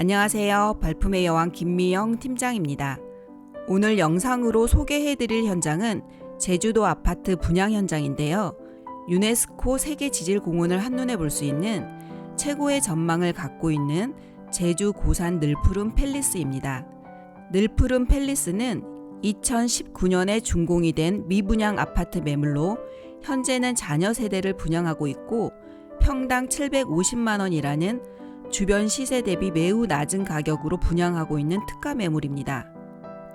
안녕하세요. 발품의 여왕 김미영 팀장입니다. 오늘 영상으로 소개해드릴 현장은 제주도 아파트 분양 현장인데요. 유네스코 세계 지질 공원을 한눈에 볼 수 있는 최고의 전망을 갖고 있는 제주 고산 늘푸른 팰리스입니다. 늘푸른 팰리스는 2019년에 준공이 된 미분양 아파트 매물로 현재는 자녀 세대를 분양하고 있고 평당 750만 원이라는 주변 시세 대비 매우 낮은 가격으로 분양하고 있는 특가 매물입니다.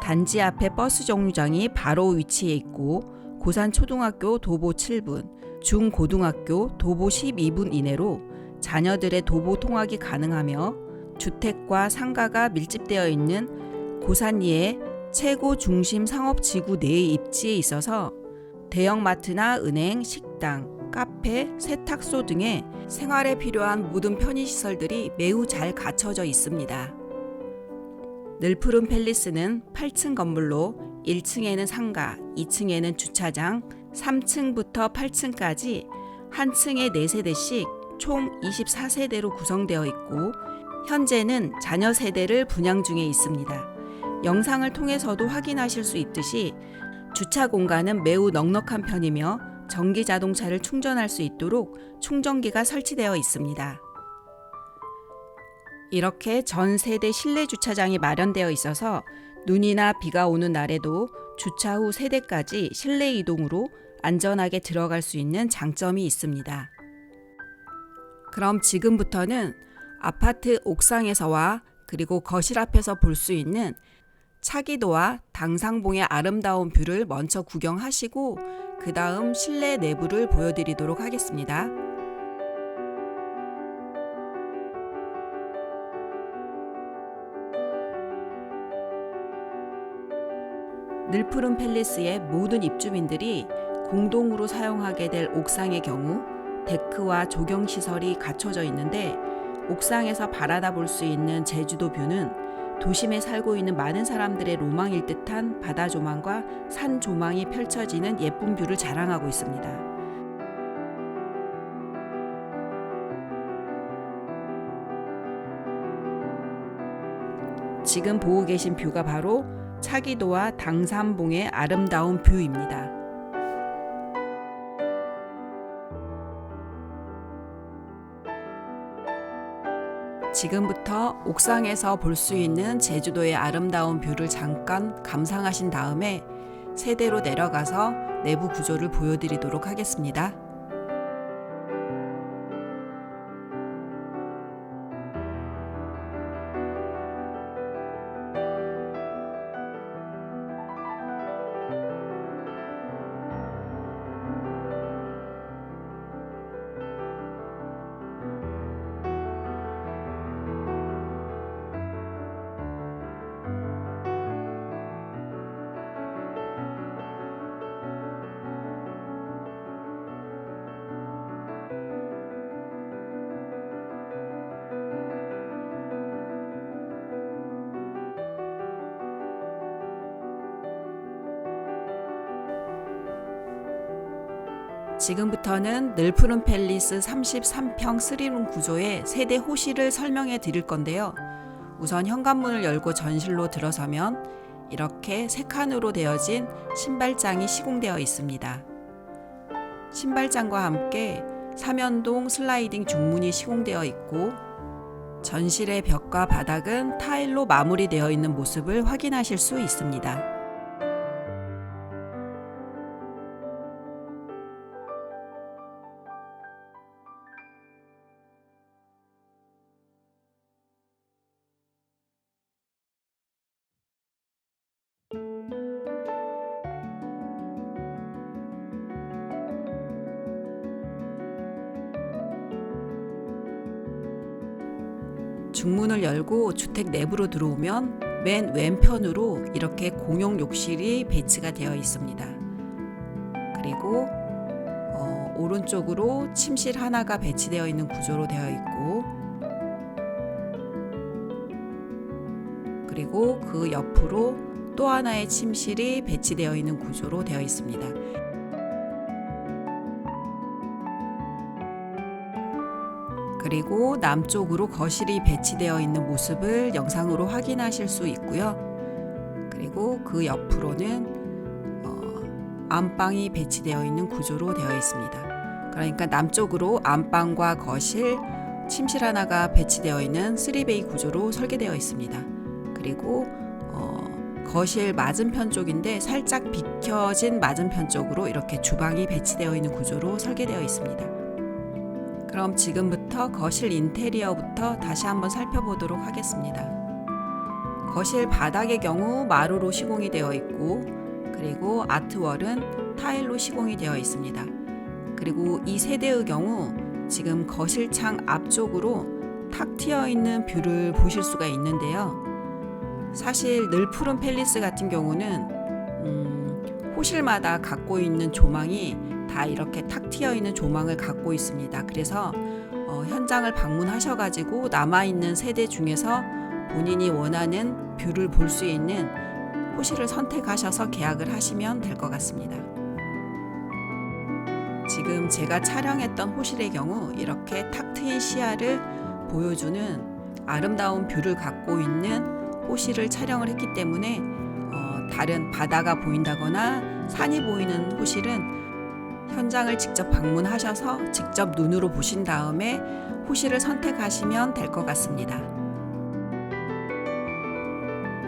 단지 앞에 버스 정류장이 바로 위치해 있고 고산 초등학교 도보 7분, 중고등학교 도보 12분 이내로 자녀들의 도보 통학이 가능하며 주택과 상가가 밀집되어 있는 고산리의 최고 중심 상업 지구 내에 입지에 있어서 대형마트나 은행, 식당, 카페, 세탁소 등의 생활에 필요한 모든 편의시설들이 매우 잘 갖춰져 있습니다. 늘푸른 팰리스는 8층 건물로 1층에는 상가, 2층에는 주차장, 3층부터 8층까지 한 층에 4세대씩 총 24세대로 구성되어 있고 현재는 자녀 세대를 분양 중에 있습니다. 영상을 통해서도 확인하실 수 있듯이 주차 공간은 매우 넉넉한 편이며 전기 자동차를 충전할 수 있도록 충전기가 설치되어 있습니다. 이렇게 전 세대 실내 주차장이 마련되어 있어서 눈이나 비가 오는 날에도 주차 후 세대까지 실내 이동으로 안전하게 들어갈 수 있는 장점이 있습니다. 그럼 지금부터는 아파트 옥상에서와 그리고 거실 앞에서 볼 수 있는 차기도와 당상봉의 아름다운 뷰를 먼저 구경하시고 그 다음 실내 내부를 보여드리도록 하겠습니다. 늘푸른 팰리스의 모든 입주민들이 공동으로 사용하게 될 옥상의 경우 데크와 조경 시설이 갖춰져 있는데 옥상에서 바라다 볼 수 있는 제주도 뷰는 도심에 살고 있는 많은 사람들의 로망일 듯한 바다 조망과 산 조망이 펼쳐지는 예쁜 뷰를 자랑하고 있습니다. 지금 보고 계신 뷰가 바로 차기도와 당산봉의 아름다운 뷰입니다. 지금부터 옥상에서 볼 수 있는 제주도의 아름다운 뷰를 잠깐 감상하신 다음에 세대로 내려가서 내부 구조를 보여드리도록 하겠습니다. 지금부터는 늘푸른 팰리스 33평 3룸 구조의 세대 호실을 설명해 드릴 건데요. 우선 현관문을 열고 전실로 들어서면 이렇게 세 칸으로 되어진 신발장이 시공되어 있습니다. 신발장과 함께 삼연동 슬라이딩 중문이 시공되어 있고 전실의 벽과 바닥은 타일로 마무리되어 있는 모습을 확인하실 수 있습니다. 중문을 열고 주택 내부로 들어오면 맨 왼편으로 이렇게 공용 욕실이 배치가 되어 있습니다. 그리고 어, 오른쪽으로 침실 하나가 배치되어 있는 구조로 되어 있고 그리고 그 옆으로 또 하나의 침실이 배치되어 있는 구조로 되어 있습니다. 그리고 남쪽으로 거실이 배치되어 있는 모습을 영상으로 확인하실 수 있고요. 그리고 그 옆으로는 어, 안방이 배치되어 있는 구조로 되어 있습니다. 그러니까 남쪽으로 안방과 거실, 침실 하나가 배치되어 있는 3베이 구조로 설계되어 있습니다. 그리고 어, 거실 맞은편 쪽인데 살짝 비켜진 맞은편 쪽으로 이렇게 주방이 배치되어 있는 구조로 설계되어 있습니다. 그럼 지금부터 거실 인테리어부터 다시 한번 살펴보도록 하겠습니다. 거실 바닥의 경우 마루로 시공이 되어 있고 그리고 아트월은 타일로 시공이 되어 있습니다. 그리고 이 세대의 경우 지금 거실 창 앞쪽으로 탁 트여 있는 뷰를 보실 수가 있는데요. 사실 늘 푸른 팰리스 같은 경우는 음, 호실마다 갖고 있는 조망이 다 이렇게 탁 트여 있는 조망을 갖고 있습니다. 그래서 어, 현장을 방문하셔가지고 남아 있는 세대 중에서 본인이 원하는 뷰를 볼 수 있는 호실을 선택하셔서 계약을 하시면 될 것 같습니다. 지금 제가 촬영했던 호실의 경우 이렇게 탁 트인 시야를 보여주는 아름다운 뷰를 갖고 있는 호실을 촬영을 했기 때문에 어, 다른 바다가 보인다거나 산이 보이는 호실은 현장을 직접 방문하셔서 직접 눈으로 보신 다음에 호실을 선택하시면 될 것 같습니다.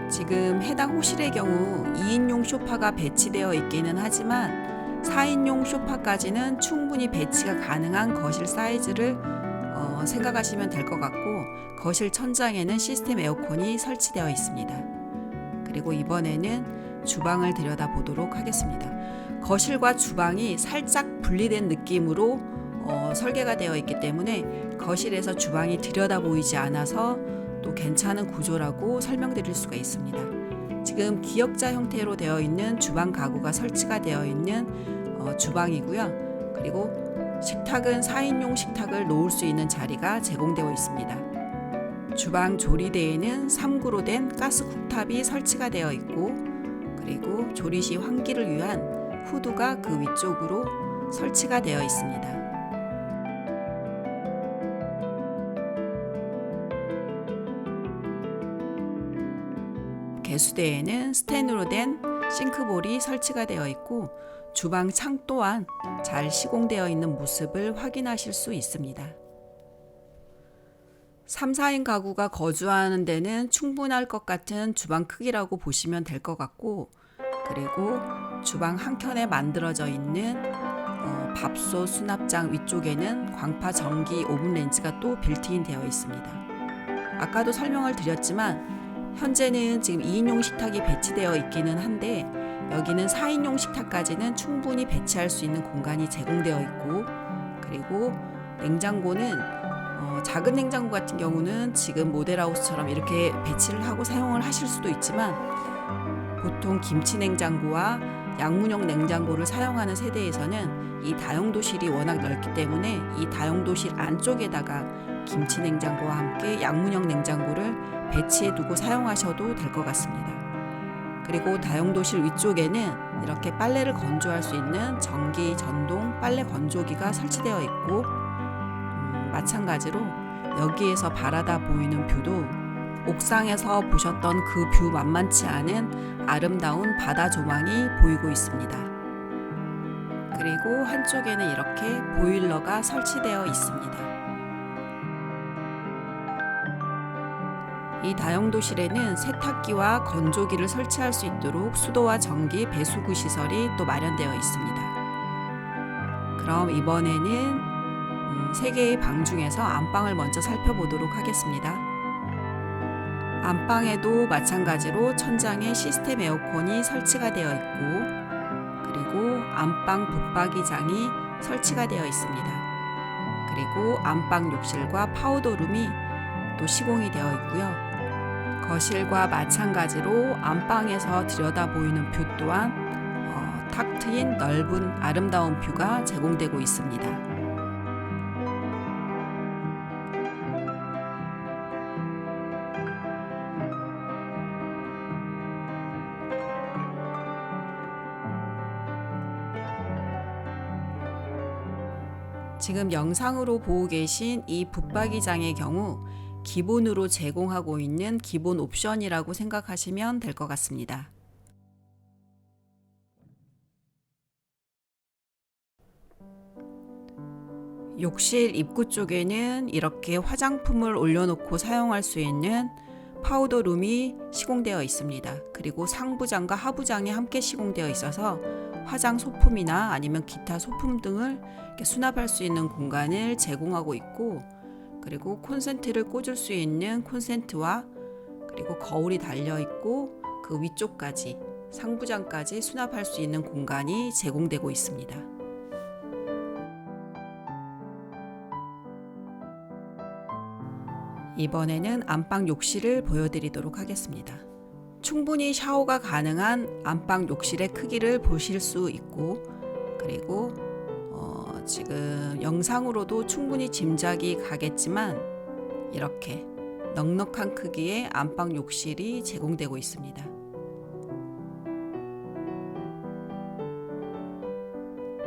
지금 해당 호실의 경우 2인용 소파가 배치되어 있기는 하지만 4인용 소파까지는 충분히 배치가 가능한 거실 사이즈를 어, 생각하시면 될 것 같고 거실 천장에는 시스템 에어컨이 설치되어 있습니다. 그리고 이번에는 주방을 들여다보도록 하겠습니다. 거실과 주방이 살짝 분리된 느낌으로 어, 설계가 되어 있기 때문에 거실에서 주방이 들여다 보이지 않아서 또 괜찮은 구조라고 설명드릴 수가 있습니다. 지금 기역자 형태로 되어 있는 주방 가구가 설치가 되어 있는 어, 주방이고요. 그리고 식탁은 4인용 식탁을 놓을 수 있는 자리가 제공되어 있습니다. 주방 조리대에는 3구로 된 가스 쿡탑이 설치가 되어 있고 그리고 조리 시 환기를 위한 후드가 그 위쪽으로 설치가 되어 있습니다. 개수대에는 스텐으로 된 싱크볼이 설치가 되어 있고 주방 창 또한 잘 시공되어 있는 모습을 확인하실 수 있습니다. 3, 4인 가구가 거주하는 데는 충분할 것 같은 주방 크기라고 보시면 될 것 같고 그리고 주방 한켠에 만들어져 있는 어, 밥솥 수납장 위쪽에는 광파 전기 오븐 렌즈가 또 빌트인 되어 있습니다. 아까도 설명을 드렸지만 현재는 지금 2인용 식탁이 배치되어 있기는 한데 여기는 4인용 식탁까지는 충분히 배치할 수 있는 공간이 제공되어 있고 그리고 냉장고는 어, 작은 냉장고 같은 경우는 지금 모델하우스처럼 이렇게 배치를 하고 사용을 하실 수도 있지만 보통 김치 냉장고와 양문형 냉장고를 사용하는 세대에서는 이 다용도실이 워낙 넓기 때문에 이 다용도실 안쪽에다가 김치 냉장고와 함께 양문형 냉장고를 배치해 두고 사용하셔도 될 것 같습니다. 그리고 다용도실 위쪽에는 이렇게 빨래를 건조할 수 있는 전기 전동 빨래 건조기가 설치되어 있고 음, 마찬가지로 여기에서 바라다 보이는 뷰도 옥상에서 보셨던 그 뷰 만만치 않은 아름다운 바다 조망이 보이고 있습니다. 그리고 한쪽에는 이렇게 보일러가 설치되어 있습니다. 이 다용도실에는 세탁기와 건조기를 설치할 수 있도록 수도와 전기 배수구 시설이 또 마련되어 있습니다. 그럼 이번에는 음, 세 개의 방 중에서 안방을 먼저 살펴보도록 하겠습니다. 안방에도 마찬가지로 천장에 시스템 에어컨이 설치가 되어 있고 그리고 안방 붙박이장이 설치가 되어 있습니다. 그리고 안방 욕실과 파우더룸이 또 시공이 되어 있고요. 거실과 마찬가지로 안방에서 들여다 보이는 뷰 또한 어, 탁 트인 넓은 아름다운 뷰가 제공되고 있습니다. 지금 영상으로 보고 계신 이 붙박이장의 경우 기본으로 제공하고 있는 기본 옵션이라고 생각하시면 될 것 같습니다. 욕실 입구 쪽에는 이렇게 화장품을 올려놓고 사용할 수 있는 파우더룸이 시공되어 있습니다. 그리고 상부장과 하부장이 함께 시공되어 있어서 화장 소품이나 아니면 기타 소품 등을 수납할 수 있는 공간을 제공하고 있고 그리고 콘센트를 꽂을 수 있는 콘센트와 그리고 거울이 달려 있고 그 위쪽까지 상부장까지 수납할 수 있는 공간이 제공되고 있습니다. 이번에는 안방 욕실을 보여드리도록 하겠습니다. 충분히 샤워가 가능한 안방 욕실의 크기를 보실 수 있고 그리고 어, 지금 영상으로도 충분히 짐작이 가겠지만 이렇게 넉넉한 크기의 안방 욕실이 제공되고 있습니다.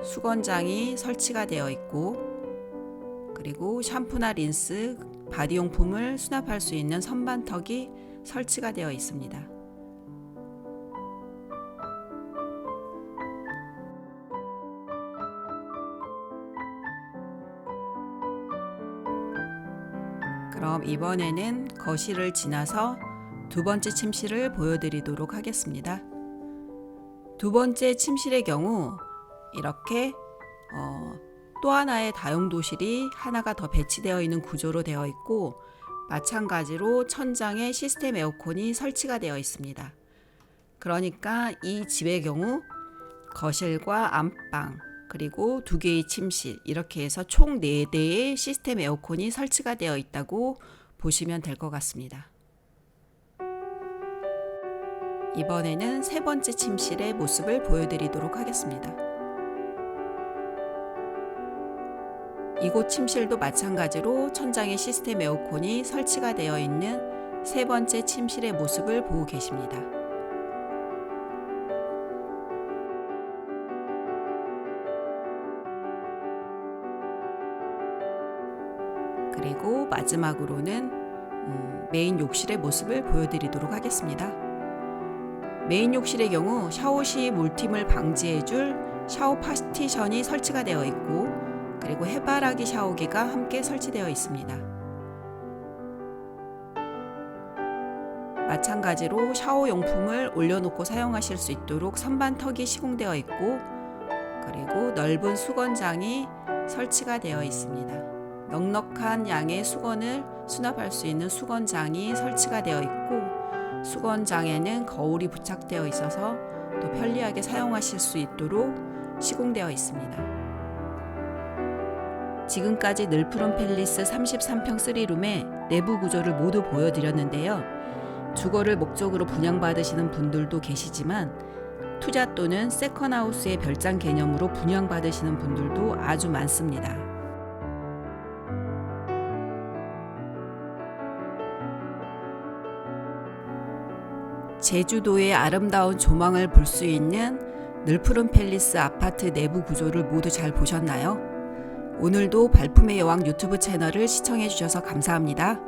수건장이 설치가 되어 있고 그리고 샴푸나 린스, 바디용품을 수납할 수 있는 선반턱이 설치가 되어 있습니다. 그럼 이번에는 거실을 지나서 두 번째 침실을 보여드리도록 하겠습니다. 두 번째 침실의 경우 이렇게 어, 또 하나의 다용도실이 하나가 더 배치되어 있는 구조로 되어 있고 마찬가지로 천장에 시스템 에어컨이 설치가 되어 있습니다. 그러니까 이 집의 경우 거실과 안방 그리고 두 개의 침실 이렇게 해서 총 4대의 시스템 에어컨이 설치가 되어 있다고 보시면 될 것 같습니다. 이번에는 세 번째 침실의 모습을 보여드리도록 하겠습니다. 이곳 침실도 마찬가지로 천장에 시스템 에어컨이 설치가 되어 있는 세 번째 침실의 모습을 보고 계십니다. 마지막으로는 음, 메인 욕실의 모습을 보여드리도록 하겠습니다. 메인 욕실의 경우 샤워 시 물팀을 방지해줄 샤워 파티션이 설치가 되어 있고 그리고 해바라기 샤워기가 함께 설치되어 있습니다. 마찬가지로 샤워 용품을 올려놓고 사용하실 수 있도록 선반턱이 시공되어 있고 그리고 넓은 수건장이 설치가 되어 있습니다. 넉넉한 양의 수건을 수납할 수 있는 수건장이 설치가 되어 있고 수건장에는 거울이 부착되어 있어서 또 편리하게 사용하실 수 있도록 시공되어 있습니다. 지금까지 늘푸른 팰리스 33평 3룸의 내부 구조를 모두 보여드렸는데요. 주거를 목적으로 분양받으시는 분들도 계시지만 투자 또는 세컨하우스의 별장 개념으로 분양받으시는 분들도 아주 많습니다. 제주도의 아름다운 조망을 볼 수 있는 늘푸른 팰리스 아파트 내부 구조를 모두 잘 보셨나요? 오늘도 발품의 여왕 유튜브 채널을 시청해 주셔서 감사합니다.